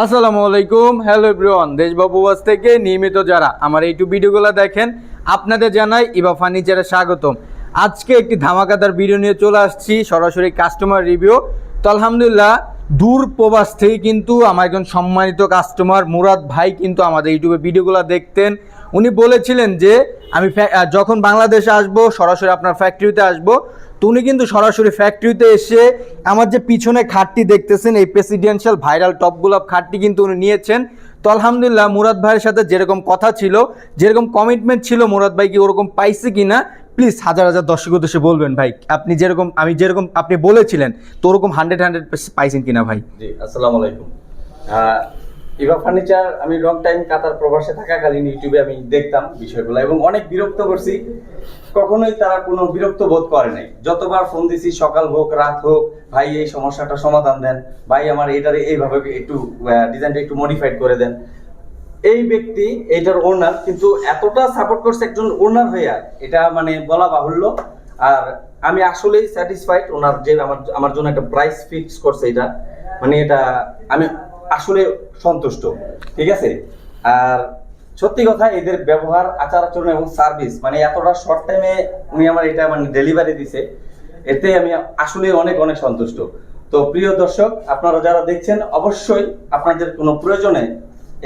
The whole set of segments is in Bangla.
আসসালামু আলাইকুম। হ্যালো এভরিওয়ান দেশবাবু ওয়াজ থেকে নিয়মিত যারা আমার এইটু ভিডিওগুলো দেখেন, আপনাদের জানাই ইবা ফার্নিচারে স্বাগতম। আজকে একটি ধামাকাদার ভিডিও নিয়ে চলে আসছি, সরাসরি কাস্টমার রিভিউ তো আলহামদুলিল্লাহ, দূর প্রবাস থেকে কিন্তু আমার একজন সম্মানিত কাস্টমার মুরাদ ভাই কিন্তু আমাদের ইউটিউবে ভিডিওগুলো দেখতেন। উনি বলেছিলেন যে, আমি যখন বাংলাদেশে আসব, সরাসরি আপনার ফ্যাক্টরিতে আসব। তো উনি কিন্তু সরাসরি ফ্যাক্টরিতে এসে আমার যে পিছনে খাটটি দেখতেছেন, এই প্রেসিডেন্সিয়াল ভাইরাল টপ খাটটি কিন্তু উনি নিয়েছেন। তো আলহামদুলিল্লাহ মুরাদ ভাইয়ের সাথে যেরকম কথা ছিল, যেরকম কমিটমেন্ট ছিল, মুরাদ ভাই কি ওরকম পাইছে কিনা? প্লিজ হাজার হাজার দর্শক উদ্দেশ্যে বলবেন, ভাই, আপনি যেরকম, আমি যেরকম আপনি বলেছিলেন, তো ওরকম হান্ড্রেড হান্ড্রেড পাইছেন কিনা, ভাই? জি, আসসালামু আলাইকুম। ইভা ফার্নিচার, আমি লং টাইম কাতার প্রবাসে থাকাকালীন ইউটিউবে আমি দেখতাম বিষয়গুলো এবং অনেক বিরক্ত করছি। কখনোই তারা কোনো বিরক্ত বোধ করে নাই। যতবার ফোন দিছি, সকাল হোক, রাত হোক, ভাই, এই সমস্যাটা সমাধান দেন, ভাই, আমার এটারে এইভাবে একটু ডিজাইনটা একটু মডিফাইড করে দেন। এই ব্যক্তি এটার ওনার কিন্তু এতটা সাপোর্ট করছে একজন ওনার হইয়া এটা মানে বলা বাহুল্য। আর আমি আসলেই স্যাটিসফাইড ওনার যে আমার আমার জন্য একটা প্রাইস ফিক্স করছে এটা। মানে এটা আমি আসলে সন্তুষ্ট, ঠিক আছে? আর সত্যি কথা, এদের ব্যবহার, আচার আচরণ এবং সার্ভিস মানে এতটা শর্ট টাইমে উনি আমার এটা মানে ডেলিভারি দিছে, এতে আমি আসলে অনেক অনেক সন্তুষ্ট। তো প্রিয় দর্শক, আপনারা যারা দেখছেন, অবশ্যই আপনাদের কোনো প্রয়োজনে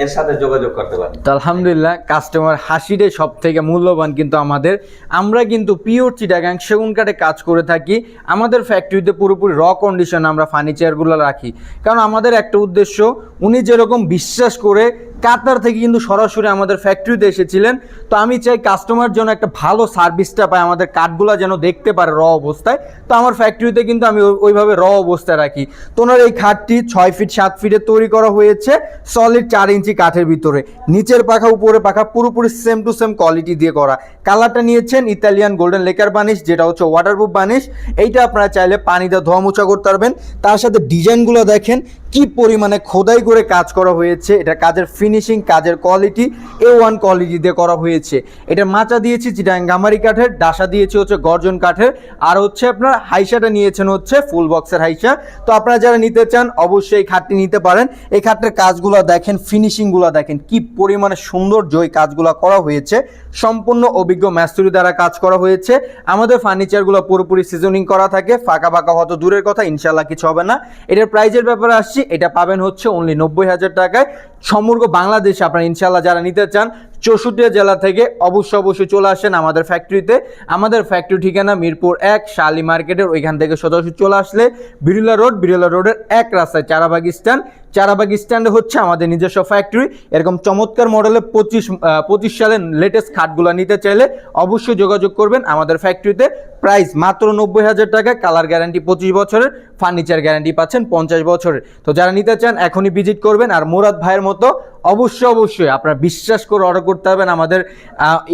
এর সাথে যোগাযোগ করতে পারেন। তো আলহামদুলিল্লাহ কাস্টমার হাসিটাই সব থেকে মূল্যবান কিন্তু আমাদের। আমরা কিন্তু পিওর চিটাগাং সেগুন কাঠে কাজ করে থাকি। আমাদের ফ্যাক্টরিতে পুরোপুরি র কন্ডিশন আমরা ফার্নিচারগুলো রাখি। কারণ আমাদের একটা উদ্দেশ্য, উনি যেরকম বিশ্বাস করে কাতার থেকে কিন্তু সরাসরি আমাদের ফ্যাক্টরিতে এসেছিলেন। তো আমি চাই কাস্টমার যেন একটা ভালো সার্ভিসটা পায়, আমাদের কাঠগুলো যেন দেখতে পারে র অবস্থায়। তো আমার ফ্যাক্টরিতে কিন্তু আমি ওই- ওইভাবে র অবস্থায় রাখি। তো ওনার এই খাটটি ছয় ফিট সাত ফিটে তৈরি করা হয়েছে সলিড চার ইঞ্চি কাঠের ভিতরে। নিচের পাখা উপরে পাখা পুরোপুরি সেম টু সেম কোয়ালিটি দিয়ে করা। কালারটা নিয়েছেন ইতালিয়ান গোল্ডেন লেকার বানিশ যেটা হচ্ছে ওয়াটারপ্রুফ বানিশ এইটা আপনারা চাইলে পানিতে ধোয়া মোছা করতে পারবেন। তার সাথে ডিজাইনগুলো দেখেন কি পরিমাণে খোদাই করে কাজ করা হয়েছে, এটা কাজের ফিনিশিং কাজের কোয়ালিটি এ ওয়ান কোয়ালিটি দিয়ে করা হয়েছে। এটা মাচা দিয়েছি চিটাং গামারি কাঠের, ডাসা দিয়েছি হচ্ছে গর্জন কাঠের, আর হচ্ছে আপনার হাইসাটা নিয়েছেন হচ্ছে ফুল বক্সের হাইসা। তো আপনারা যারা নিতে চান, অবশ্যই এই খাটটি নিতে পারেন। এই খাটটির কাজগুলো দেখেন ফিনিশিংগুলো দেখেন, কি পরিমাণে সৌন্দর্য এই কাজগুলো করা হয়েছে। সম্পূর্ণ অভিজ্ঞ ম্যাস্তুরি দ্বারা কাজ করা হয়েছে। আমাদের ফার্নিচারগুলো পুরোপুরি সিজনিং করা থাকে, ফাঁকা ফাঁকা হয়তো দূরের কথা ইনশাল্লাহ কিছু হবে না। এটার প্রাইজের ব্যাপারে আসছি এটা পাবেন হচ্ছে অনলি নব্বই হাজার টাকায়। সমগ্র বাংলাদেশে আপনারা ইনশাল্লাহ যারা নিতে চান চৌষট্টি জেলা থেকে অবশ্যই অবশ্যই চলে আসেন আমাদের ফ্যাক্টরিতে আমাদের ফ্যাক্টরি ঠিকানা মিরপুর এক, শালি মার্কেটের ওইখান থেকে সদস্য চলে আসলে বিড়লা রোড বিড়লা রোডের এক রাস্তায় চারাবাগ স্ট্যান্ড চারাবাগ স্ট্যান্ডে হচ্ছে আমাদের নিজস্ব ফ্যাক্টরি এরকম চমৎকার মডেলে পঁচিশ পঁচিশ সালের লেটেস্ট খাটগুলো নিতে চাইলে অবশ্যই যোগাযোগ করবেন আমাদের ফ্যাক্টরিতে প্রাইস মাত্র নব্বই হাজার টাকা, কালার গ্যারান্টি পঁচিশ বছরের, ফার্নিচার গ্যারান্টি পাচ্ছেন পঞ্চাশ বছরের। তো যারা নিতে চান, এখনই ভিজিট করবেন আর মুরাদ ভাইয়ের মতো অবশ্যই অবশ্যই আপনারা বিশ্বাস করে অর্ডার করতে হবেন আমাদের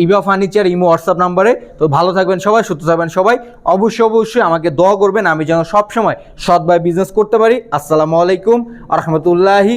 ইবা ফার্নিচার, ইমো হোয়াটসঅ্যাপ নাম্বারে। তো ভালো থাকবেন সবাই, সুস্থ থাকবেন সবাই। অবশ্যই অবশ্যই আমাকে দোয়া করবেন, আমি যেন সবসময় সৎভাবে বিজনেস করতে পারি। আসসালামু আলাইকুম আ রহমতুল্লাহি